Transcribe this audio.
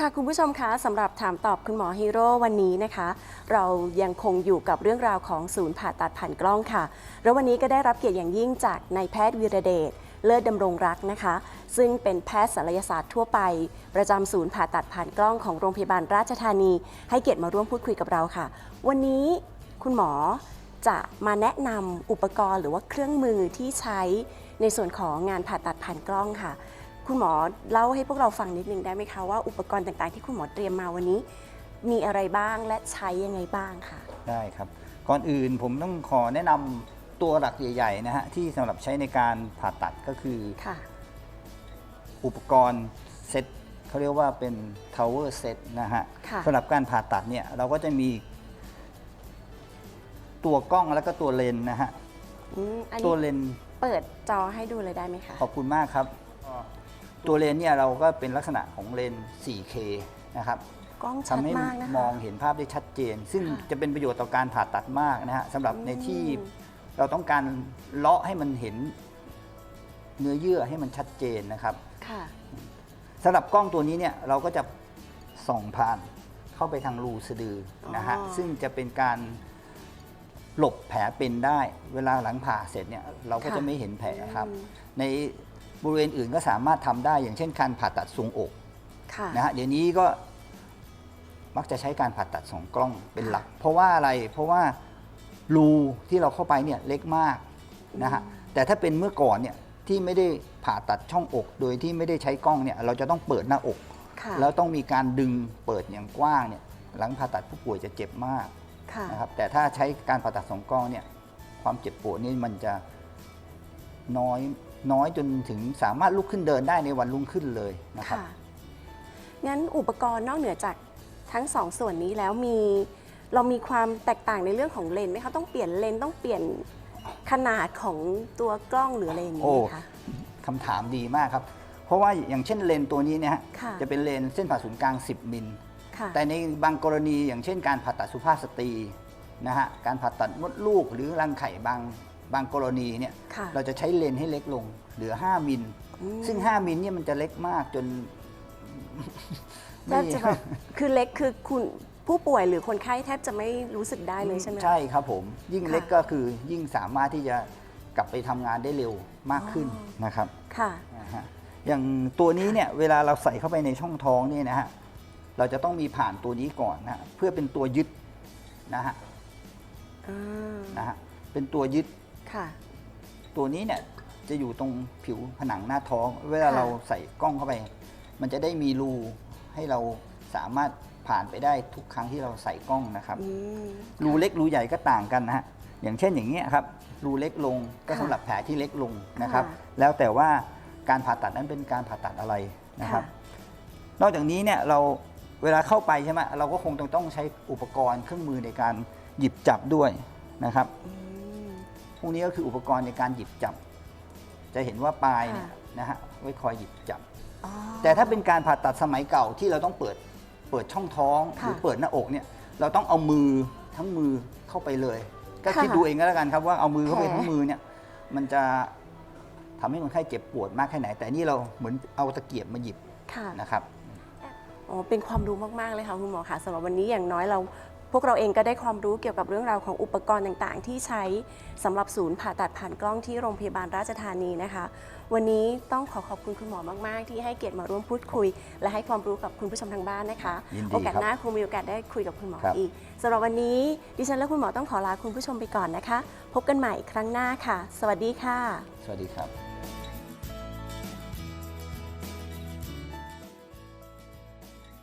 ค่ะคุณผู้ชมคะสำหรับถามตอบคุณหมอฮีโร่วันนี้นะคะ เรายังคงอยู่กับเรื่องราวของศูนย์ผ่าตัดผ่านกล้องค่ะ แล้ววันนี้ก็ได้รับเกียรติอย่างยิ่งจากนายแพทย์วีระเดชเลิศดำรงรักนะคะ ซึ่งเป็นแพทย์ศัลยศาสตร์ทั่วไป ประจำศูนย์ผ่าตัดผ่านกล้องของโรงพยาบาลราชธานี ให้เกียรติมาร่วมพูดคุยกับเราค่ะ วันนี้คุณหมอจะมาแนะนำอุปกรณ์หรือว่าเครื่องมือที่ใช้ในส่วนของงานผ่าตัดผ่านกล้องค่ะ คุณหมอเล่าให้พวกเราฟังนิดนึงได้ไหมคะว่าอุปกรณ์ต่างๆ ที่คุณหมอเตรียมมาวันนี้ มีอะไรบ้างและใช้ยังไงบ้างค่ะได้ครับ ก่อนอื่นผมต้องขอแนะนำตัวหลักใหญ่ๆนะฮะที่สำหรับใช้ในการผ่าตัดก็คือ ค่ะ อุปกรณ์เซตเขาเรียกว่าเป็น tower set นะฮะค่ะ สำหรับการผ่าตัดเนี่ยเราก็จะมี ตัวกล้องแล้วก็ตัวเลนส์นะฮะ อืมอันตัวนี้เลนส์เปิดจอให้ดูเลยได้ไหมคะขอบคุณมากครับ ตัวเลนส์เนี่ยเราก็เป็นลักษณะของเลนส์ 4K นะครับกล้องชัดทำให้มากนะคะ มองเห็นภาพได้ชัดเจน ซึ่งค่ะจะเป็นประโยชน์ต่อการผ่าตัดมากนะฮะสำหรับอืมในที่เราต้องการเลาะให้มันเห็นเนื้อเยื่อให้มันชัดเจนนะครับ ค่ะ สำหรับกล้องตัวนี้เนี่ยเราก็จะส่องผ่านเข้าไปทางรูสะดือนะฮะอ๋อซึ่งจะเป็นการหลบแผลเป็นได้ เวลาหลังผ่าเสร็จเนี่ยเราก็จะไม่เห็นแผลครับอืมใน บริเวณอื่นก็สามารถทำได้อย่างเช่นการผ่าตัดทรวงอกค่ะนะฮะเดี๋ยวนี้ก็มักจะใช้การผ่าตัดสองกล้องเป็นหลัก เพราะว่าอะไรเพราะว่ารูที่เราเข้าไปเนี่ยเล็กมากนะฮะแต่ถ้าเป็นเมื่อก่อนเนี่ยที่ไม่ได้ผ่าตัดช่องอก โดยที่ไม่ได้ใช้กล้องเนี่ยเราจะต้องเปิดหน้าอกค่ะแล้วต้องมีการดึงเปิดอย่างกว้างเนี่ยหลังผ่าตัดผู้ป่วยจะเจ็บมากค่ะนะครับแต่ถ้าใช้การผ่าตัดสองกล้องเนี่ยความเจ็บปวดนี่มันจะน้อย น้อยจนถึงสามารถลุกขึ้นเดินได้ในวันรุ่งขึ้นเลยนะครับค่ะงั้นอุปกรณ์นอกเหนือจากทั้งสองส่วนนี้แล้วมีเรามีความแตกต่างในเรื่องของเลนส์ไหมคะต้องเปลี่ยนเลนส์ต้องเปลี่ยนขนาดของตัวกล้องหรืออะไรอย่างนี้โอ้ไหมคะคำถามดีมากครับ เพราะว่าอย่างเช่นเลนส์ตัวนี้เนี่ยฮะค่ะจะเป็นเลนส์เส้นผ่าศูนย์กลาง 10 มิล ค่ะแต่ในบางกรณีอย่างเช่นการผ่าตัดสุภาพสตรีนะฮะการผ่าตัดมดลูกหรือรังไข่บาง บางกรณีเนี่ยค่ะเราจะใช้เลนส์ให้เล็กลง เหลือ 5 มิล อืม ซึ่ง 5 มิลเนี่ยมันจะเล็กมากจน แทบจะแบบคือเล็กคือคุณผู้ป่วยหรือคนไข้แทบจะไม่รู้สึกได้เลยใช่ไหมคะใช่ครับผม ยิ่งค่ะเล็กก็คือยิ่งสามารถที่จะกลับไปทำงานได้เร็วมากขึ้นอ๋อ นะครับ ค่ะ นะฮะอย่างตัวนี้เนี่ยเวลาเราใส่เข้าไปในช่องท้องเนี่ยนะฮะเราจะต้องมีผ่านตัวนี้ก่อนนะฮะเพื่อเป็นตัวยึดนะฮะอ่า นะฮะเป็นตัวยึด ค่ะ ตัวนี้เนี่ยจะอยู่ตรงผิวผนังหน้าท้อง เวลาค่ะ เราใส่กล้องเข้าไป มันจะได้มีรูให้เราสามารถผ่านไปได้ทุกครั้งที่เราใส่กล้องนะครับ อืม รูเล็กรูใหญ่ก็ต่างกันนะฮะ อย่างเช่นอย่างเงี้ยครับ รูเล็กลงก็ค่ะสำหรับแผลที่เล็กลงนะครับ ค่ะแล้วแต่ว่าการผ่าตัดนั้นเป็นการผ่าตัดอะไรนะครับนอกจากนี้เนี่ยเราเวลาเข้าไปใช่ไหมเราก็คงต้องต้องใช้อุปกรณ์เครื่องมือในการหยิบจับด้วยนะครับ อืม พวกนี้ก็คืออุปกรณ์ในการหยิบจับ จะเห็นว่าปลายเนี่ยค่ะนะฮะไว้คอยหยิบจับ อ๋อ แต่ถ้าเป็นการผ่าตัดสมัยเก่าที่เราต้องเปิดเปิดช่องท้องหค่ะรือเปิดหน้าอกเนี่ยเราต้องเอามือทั้งมือเข้าไปเลย ก็ค่ะคิดดูเองก็แล้วกันครับว่าเอามือเข้าไปแผล ทั้งมือเนี่ยมันจะทำให้คนไข้เจ็บปวดมากแค่ไหน แต่นี่เราเหมือนเอาตะเกียบมาหยิบค่ะ นะครับ อ๋อ เป็นความรู้มาก ๆ เลยค่ะ คุณหมอค่ะสำหรับวันนี้อย่างน้อยเรา พวกเราเองก็ได้ความรู้เกี่ยวกับเรื่องราวของอุปกรณ์ต่างๆ ที่ใช้สำหรับศูนย์ผ่าตัดผ่านกล้องที่โรงพยาบาลราชธานีนะคะ วันนี้ต้องขอขอบคุณคุณหมอมาก ๆ ที่ให้เกียรติมาร่วมพูดคุย และให้ความรู้กับคุณผู้ชมทางบ้านนะคะ ยินดีโอกาสครับ หน้าคงมีโอกาสได้คุยกับคุณหมอครับอีกสำหรับวันนี้ ดิฉันและคุณหมอต้องขอลาคุณผู้ชมไปก่อนนะคะ พบกันใหม่ครั้งหน้าค่ะ สวัสดีค่ะ สวัสดีครับ